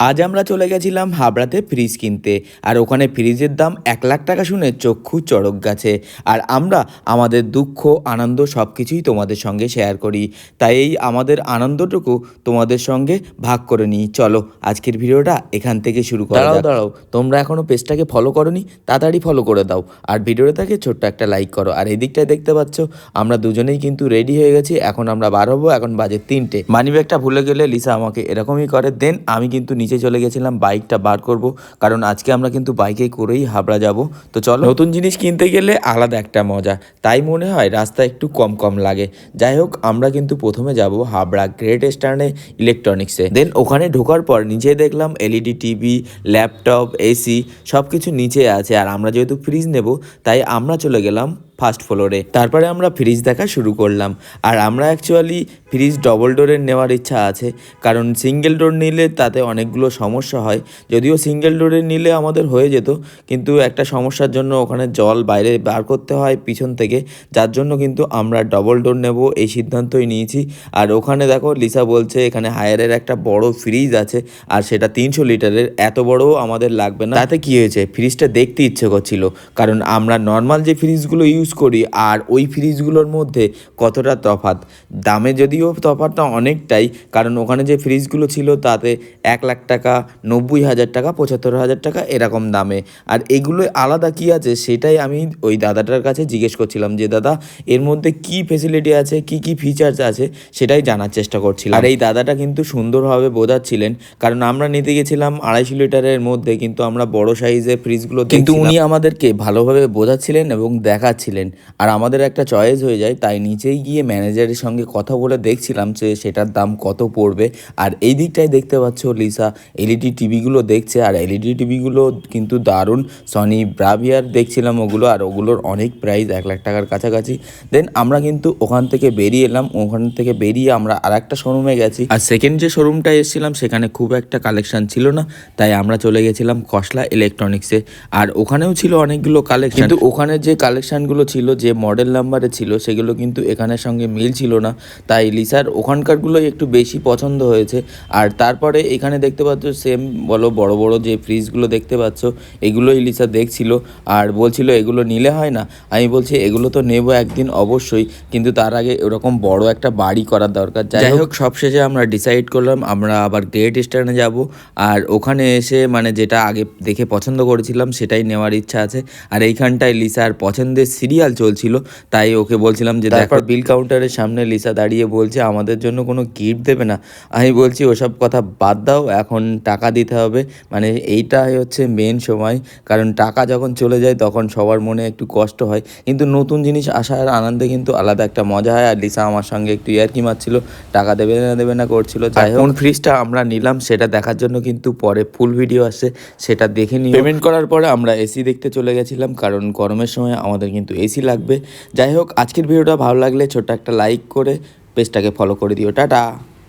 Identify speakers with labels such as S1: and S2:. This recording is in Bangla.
S1: আজ আমরা চলে গেছিলাম হাবড়াতে ফ্রিজ কিনতে আর ওখানে ফ্রিজের দাম এক লাখ টাকা শুনে চক্ষু চড়ক গেছে। আর আমরা আমাদের দুঃখ আনন্দ সব কিছুই তোমাদের সঙ্গে শেয়ার করি। তাই এই আমাদের আনন্দটুকু তোমাদের সঙ্গে ভাগ করে নিই। চলো আজকের ভিডিওটা এখান থেকে শুরু করো দাঁড়াও দাঁড়াও তোমরা এখনও পেজটাকে ফলো করনি? তাড়াতাড়ি ফলো করে দাও। আর ভিডিওটাকে ছোট্ট একটা লাইক করো। আর এই দিকটায় দেখতে পাচ্ছ আমরা দুজনেই কিন্তু রেডি হয়ে গেছি। এখন আমরা বার হব এখন বাজে তিনটে। মানি ব্যাগটা ভুলে গেলে লিসা আমাকে এরকমই করে। দেন আমি কিন্তু নিচে চলে গেছিলাম বাইকটা বার করব। কারণ আজকে আমরা কিন্তু বাইকে করেই হাবড়া যাব। তো চলো, নতুন জিনিস কিনতে গেলে আলাদা একটা মজা। তাই মনে হয় রাস্তা একটু কম কম লাগে। যাই হোক, আমরা কিন্তু প্রথমে যাব হাবড়া গ্রেট স্টার্নে ইলেকট্রনিক্সে দেন ওখানে ঢোকার পর নিচে দেখলাম এলইডি টিভি ল্যাপটপ এসি সব কিছু নিচে আছে। আর আমরা যেহেতু ফ্রিজ নেব, তাই আমরা চলে গেলাম ফার্স্ট ফ্লোরে। তারপরে আমরা ফ্রিজ দেখা শুরু করলাম। আর আমরা অ্যাকচুয়ালি ফ্রিজ ডবল ডোরের নেওয়ার ইচ্ছা আছে। কারণ সিঙ্গেল ডোর নিলে তাতে অনেকগুলো সমস্যা হয়। যদিও সিঙ্গেল ডোরে নিলে আমাদের হয়ে যেত, কিন্তু একটা সমস্যার জন্য ওখানে জল বাইরে বার করতে হয় পিছন থেকে। যার জন্য কিন্তু আমরা ডবল ডোর নেব এই সিদ্ধান্তই নিয়েছি। আর ওখানে দেখো লিসা বলছে, এখানে হায়ারের একটা বড় ফ্রিজ আছে, আর সেটা তিনশো লিটারের। এত বড়ও আমাদের লাগবে না। তাতে কি হয়েছে? ফ্রিজটা দেখতে ইচ্ছে করছিল। কারণ আমরা নর্মাল যে ফ্রিজগুলো ইউজ করি আর ওই ফ্রিজগুলোর মধ্যে কতটা তফাৎ? দামে যদিও তফাৎটা অনেকটাই কারণ ওখানে যে ফ্রিজগুলো ছিল তাতে এক লাখ টাকা নব্বই হাজার টাকা পঁচাত্তর হাজার টাকা এরকম দামে। আর এগুলো আলাদা কি আছে সেটাই আমি ওই দাদাটার কাছে জিজ্ঞেস করছিলাম যে দাদা এর মধ্যে কি ফেসিলিটি আছে কি কি ফিচার্স আছে? সেটাই জানার চেষ্টা করছিলাম। আর এই দাদাটা কিন্তু সুন্দরভাবে বোঝাচ্ছিলেন কারণ আমরা নিতে গেছিলাম আড়াইশো লিটারের মধ্যে কিন্তু আমরা বড় সাইজের ফ্রিজগুলো কিন্তু উনি আমাদেরকে ভালোভাবে বোঝাচ্ছিলেন এবং দেখাচ্ছিলেন। আর আমাদের একটা চয়েস হয়ে যায়, তাই নিচেই গিয়ে ম্যানেজারের সঙ্গে কথা বলে দেখছিলাম যে সেটার দাম কত পড়বে। আর এই দিকটায় দেখতে পাচ্ছ লিসা এলইডি টিভিগুলো দেখছে, আর এলইডি টিভিগুলো কিন্তু দারুণ। সনি ব্রাভিয়ার দেখছিলাম ওগুলো, আর ওগুলোর অনেক প্রাইস এক লাখ টাকার কাছাকাছি। দেন আমরা কিন্তু ওখান থেকে বেরিয়ে এলাম, ওখান থেকে বেরিয়ে আমরা আর একটা শোরুমে গেছি। আর সেকেন্ড যে শোরুমটায় এসেছিলাম, সেখানে খুব একটা কালেকশন ছিল না, তাই আমরা চলে গেছিলাম খসলা ইলেকট্রনিক্সে আর ওখানেও ছিল অনেকগুলো কালেকশন কিন্তু ওখানে যে কালেকশনগুলো ছিল যে মডেল নাম্বারে ছিল সেগুলো কিন্তু এখানের সঙ্গে মিল ছিল না। তাই লিসার ওখানকারগুলোই একটু বেশি পছন্দ হয়েছে। আর তারপরে এখানে দেখতে পাচ্ছ সেম বলো বড় বড় যে ফ্রিজগুলো দেখতে পাচ্ছ এগুলোই লিসা দেখছিল। আর বলছিল এগুলো নিলে হয় না? আমি বলছি এগুলো তো নেব একদিন অবশ্যই। কিন্তু তার আগে এরকম বড় একটা বাড়ি করার দরকার। যাই হোক সবশেষে আমরা ডিসাইড করলাম আমরা আবার গ্রেট স্টার্নে যাব। আর ওখানে এসে মানে যেটা আগে দেখে পছন্দ করেছিলাম সেটাই নেওয়ার ইচ্ছা আছে। আর এইখানটায় লিসার পছন্দের সিরিয়াল চলছিল তাই ওকে বলছিলাম যে তারপর? বিল কাউন্টারের সামনে লিসা দাঁড়িয়ে বলছে আমাদের জন্য কোনো গিফট দেবে না। আমি বলছি ওসব কথা বাদ দাও এখন টাকা দিতে হবে। মানে এইটাই হচ্ছে মেন সময় কারণ টাকা যখন চলে যায় তখন সবার মনে একটু কষ্ট হয়। কিন্তু নতুন জিনিস আসার আনন্দে কিন্তু আলাদা একটা মজা হয় আর লিসা আমার সঙ্গে একটু ইয়ার্কি মারছিল টাকা দেবে না দেবে না করছিল যাই হোক। ফ্রিজটা আমরা নিলাম সেটা দেখার জন্য কিন্তু পরে ফুল ভিডিও আসছে সেটা দেখে নিই পেমেন্ট করার পরে আমরা এসি দেখতে চলে গেছিলাম কারণ গরমের সময় আমাদের কিন্তু এসি লাগবে। যাই হোক, আজকের ভিডিওটা ভালো লাগলে ছোট্ট একটা লাইক করে পেজটাকে ফলো করে দিও। টাটা!